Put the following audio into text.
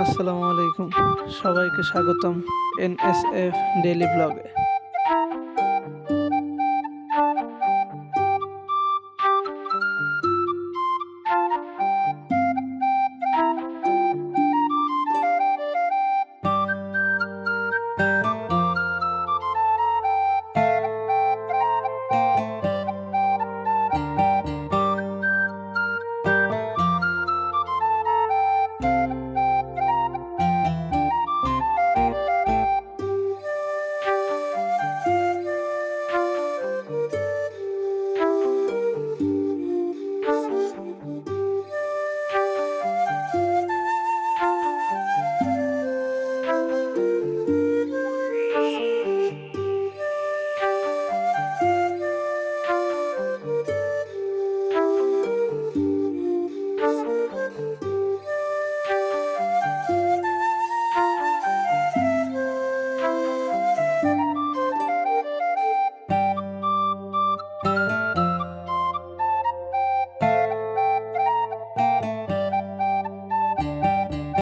আসসালামু আলাইকুম। সবাইকে স্বাগতম এনএসএফ ডেলি ব্লগে।